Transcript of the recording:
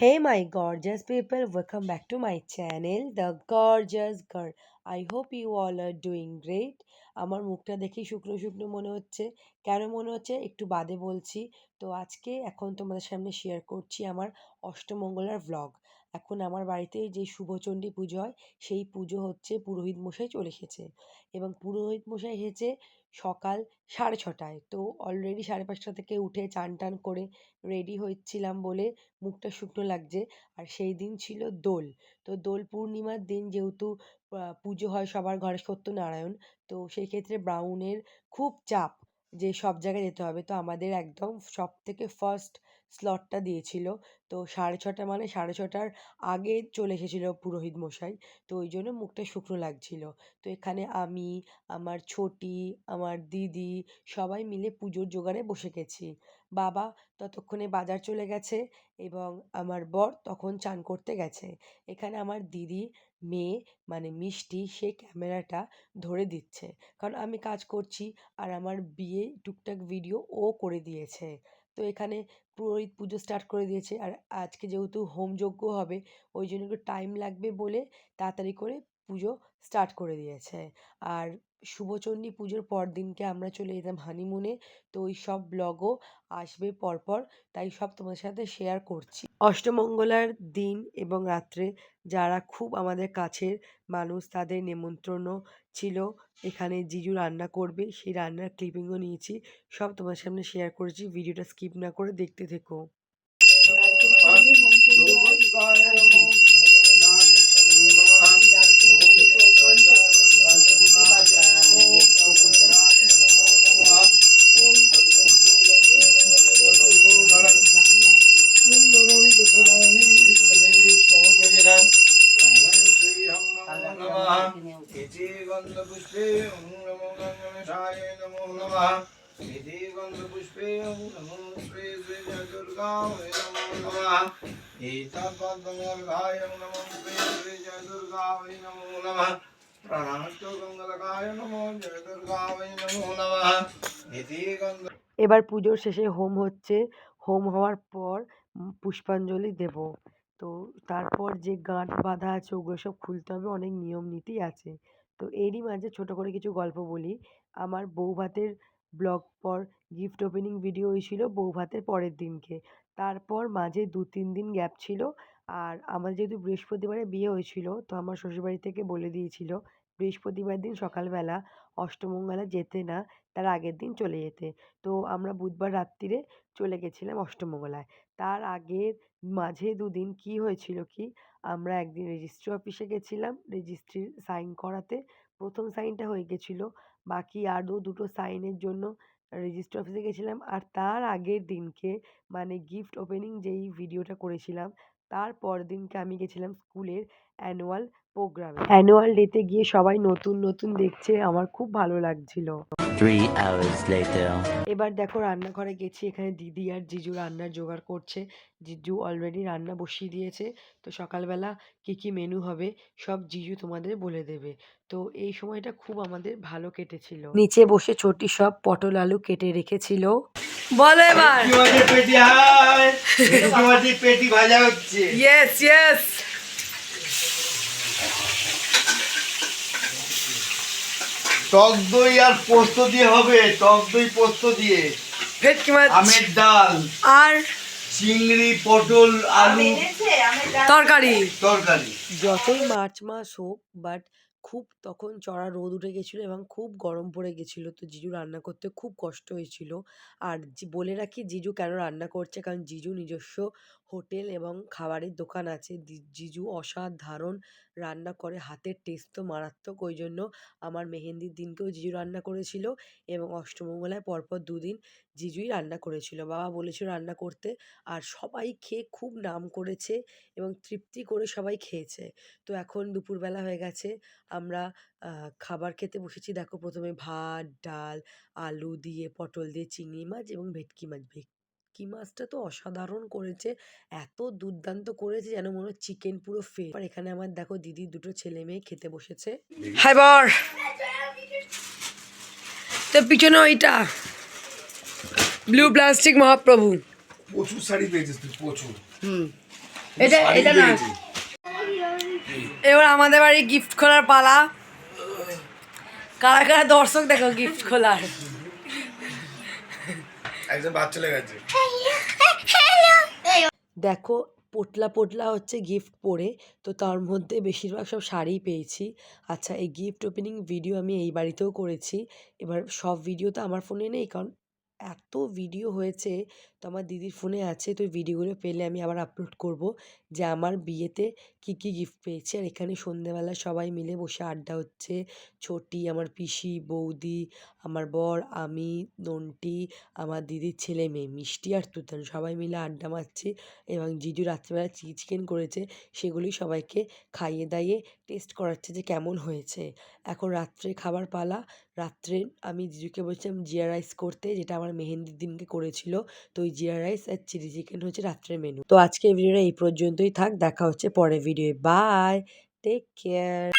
Hey, my gorgeous people, welcome back to my channel, The Gorgeous Girl. I hope you all are doing great. আমার মুখটা দেখি শুকনো শুকনো মনে হচ্ছে কেন মনে হচ্ছে একটু বাদে বলছি তো আজকে এখন তোমাদের সামনে শেয়ার করছি আমার অষ্টমঙ্গলার ভ্লগ এখন আমার বাড়িতে যে শুভচণ্ডী পুজো হয়, সেই পুজো হচ্ছে পুরোহিত মশাই চলে এসেছে। এবং পুরোহিত মশাই এসেছে সকাল সাড়ে ছটায়। তো অলরেডি সাড়ে পাঁচটা থেকে উঠে চান টান করে রেডি হচ্ছিলাম বলে মুখটা শুকনো লাগছে। আর সেই দিন ছিল দোল। তো দোল পূর্ণিমার দিন যেহেতু পুজো হয় সবার ঘরে সত্যনারায়ণ, তো সেই ক্ষেত্রে ব্রাউনের খুব চাপ। যে সব জায়গায় যেতে হবে। তো আমাদের একদম সব থেকে ফার্স্ট স্লটটা দিয়েছিল। তো সাড়ে ছটা মানে সাড়ে ছটার আগে চলে এসেছিল পুরোহিত মশাই। তো ওই জন্য মুখটা শুকনো লাগছিল। তো এখানে আমি, আমার ছোটি, আমার দিদি সবাই মিলে পুজোর জোগাড়ে বসে গেছি। বাবা ততক্ষণে বাজার চলে গেছে এবং আমার বর তখন চান করতে গেছে। এখানে আমার দিদি মেয়ে মানে মিষ্টি, সে ক্যামেরাটা ধরে দিচ্ছে। কারণ আমি কাজ করছি আর আমার বিয়ে টুকটাক ভিডিও ও করে দিয়েছে। তো এখানে পুরোহিত পুজো স্টার্ট করে দিয়েছে। আর আজকে যেহেতু হোমযজ্ঞ হবে, ওই জন্য একটু টাইম লাগবে বলে তাড়াতাড়ি করে পুজো স্টার্ট করে দিয়েছে। আর শুভচণ্ডী পুজোর পর দিনকে আমরা চলে যেতাম হানিমুনে তো ওই সব ব্লগও আসবে পরপর, তাই সব তোমাদের সাথে শেয়ার করছি। অষ্টমঙ্গলার দিন এবং রাত্রে যারা খুব আমাদের কাছের মানুষ, তাদের নেমন্ত্রণও ছিল। এখানে জিজু রান্না করবে, সেই রান্নার ক্লিপিংও নিয়েছি। সব তোমার সামনে শেয়ার করেছি ভিডিওটা স্কিপ না করে দেখতে থেকো। গন্ধ এবার পুজোর শেষে হোম হচ্ছে। হোম হওয়ার পর পুষ্পাঞ্জলি দেব। তো তারপর যে গাঁট বাঁধা আছে, ওগুলো সব খুলতে হবে। অনেক নিয়ম নীতি আছে। তো এরই মাঝে ছোট করে কিছু গল্প বলি। আমার বউ ভাতের ব্লগ পর গিফট ওপেনিং ভিডিও হয়েছিল বউ ভাতের পরের দিনকে। তারপর মাঝে দু তিন দিন গ্যাপ ছিল। আর আমার যেহেতু বৃহস্পতিবারে বিয়ে হয়েছিল, তো আমার শ্বশুরবাড়ি থেকে বলে দিয়েছিল, বৃহস্পতিবার দিন সকালবেলা অষ্টমঙ্গলা যেতে না, তার আগের দিন চলে যেতে। তো আমরা বুধবার রাত্রিরে চলে গেছিলাম অষ্টমঙ্গলায়। তার আগের মাঝে দুদিন কি হয়েছিল কি, আমরা একদিন রেজিস্ট্রি অফিসে গেছিলাম, রেজিস্ট্রির সাইন করাতে। প্রথম সাইনটা হয়ে গেছিল, বাকি আরও দুটো সাইনের জন্য রেজিস্ট্রি অফিসে গেছিলাম। আর তার আগের দিনকে মানে গিফট ওপেনিং যেই ভিডিওটা করেছিলাম তার দিনকে আমি গেছিলাম স্কুলের অ্যানুয়াল প্রোগ্রামে। অ্যানুয়াল ডেতে গিয়ে সবাই নতুন নতুন দেখছে আমার খুব ভালো লাগছিল। Three hours later. এবার দেখো রান্নাঘরে গেছি এখানে দিদি আর জিজু রান্নার জোগাড় করছে। জিজু অলরেডি রান্না বসিয়ে দিয়েছে তো সকালবেলা কি কি মেনু হবে সব জিজু তোমাদের বলে দেবে। তো এই সময়টা খুব আমাদের ভালো কেটেছিল। নিচে বসে ছোটি সব পটল আলু কেটে রেখেছিল। বলো এবার। পেটি হাই। পেটি ভাজা হচ্ছে। ইয়েস ইয়েস টক দই আর পোস্ত দিয়ে হবে টক দই পোস্ত দিয়ে। ভেটকি মাছ। আমের ডাল। আর চিংড়ি পটল আলু। তরকারি। তরকারি। যতই মার্চ মাস হোক বাট খুব তখন চড়া রোদ উঠে গেছিল এবং খুব গরম পড়ে গেছিল। তো জিজু রান্না করতে খুব কষ্ট হয়েছিল। আর বলে রাখি জিজু কেন রান্না করছে? কারণ জিজু নিজস্ব হোটেল এবং খাবারের দোকান আছে। জিজু অসাধারণ রান্না করে। হাতের টেস্ট তো মারাত্মক। ওই জন্য আমার মেহেন্দির দিনকেও জিজু রান্না করেছিল এবং অষ্টমঙ্গলায় পরপর দুদিন জিজুই রান্না করেছিল। বাবা বলেছিল রান্না করতে। আর সবাই খেয়ে খুব নাম করেছে এবং তৃপ্তি করে সবাই খেয়েছে। তো এখন দুপুরবেলা হয়ে গেছে। আমরা খাবার খেতে বসেছি। দেখো প্রথমে ভাত ডাল আলু দিয়ে পটল দিয়ে চিংড়ি মাছ এবং ভেটকি মাছ। ভেটকি মাছটা তো অসাধারণ করেছে এত দুর্দান্ত করেছে যেন মনে হয় চিকেন পুরো ফে আর এখানে আমার দেখো দিদি দুটো ছেলে মেয়ে খেতে বসেছে। হাই বর! তো পিছনে ওইটা। ব্লু প্লাস্টিক মহাপ্রভু। প্রচুর শাড়ি পেয়েছিস তুই প্রচুর। হুম। এটা এটা না। এবার আমাদের বাড়ি গিফট খোলার পালা। কারা কারা দর্শক দেখো গিফট খোলার। একজন বাচ্চা লেগেছে দেখো পোটলা পোটলা হচ্ছে গিফট পরে তো তার মধ্যে বেশিরভাগ সব শাড়িই পেয়েছি। আচ্ছা এই গিফট ওপেনিং ভিডিও আমি এই বাড়িতেও করেছি। এবার সব ভিডিও তো আমার ফোনে নেই কারণ এত ভিডিও হয়েছে, তো আমার দিদির ফোনে আছে, তো ভিডিওগুলো পেলে আমি আবার আপলোড করব, যে আমার বিয়েতে কী কী গিফট পেয়েছি। আর এখানে সন্ধেবেলা সবাই মিলে বসে আড্ডা হচ্ছে, ছোটি, আমার পিসি, বৌদি, আমার বর, আমি, নন্টি, আমার দিদির ছেলে মেয়ে, মিষ্টি আর তুতান সবাই মিলে আড্ডা মারছি এবং জিজু রাত্রিবেলা চিকেন করেছে, সেগুলি সবাইকে খাইয়ে দাইয়ে টেস্ট করাচ্ছে যে কেমন হয়েছে। এখন রাত্রে খাবার পালা রাত্রে আমি জিজুকে বলছিলাম, জিরা রাইস করতে যেটা আমার মেহেন্দির দিনকে করেছিল। তো ওই জিরা রাইস আর চিলি চিকেন হচ্ছে রাত্রের মেনু তো আজকে ভিডিওটা এই পর্যন্তই থাক। দেখা হচ্ছে পরের ভিডিও বাই! Take care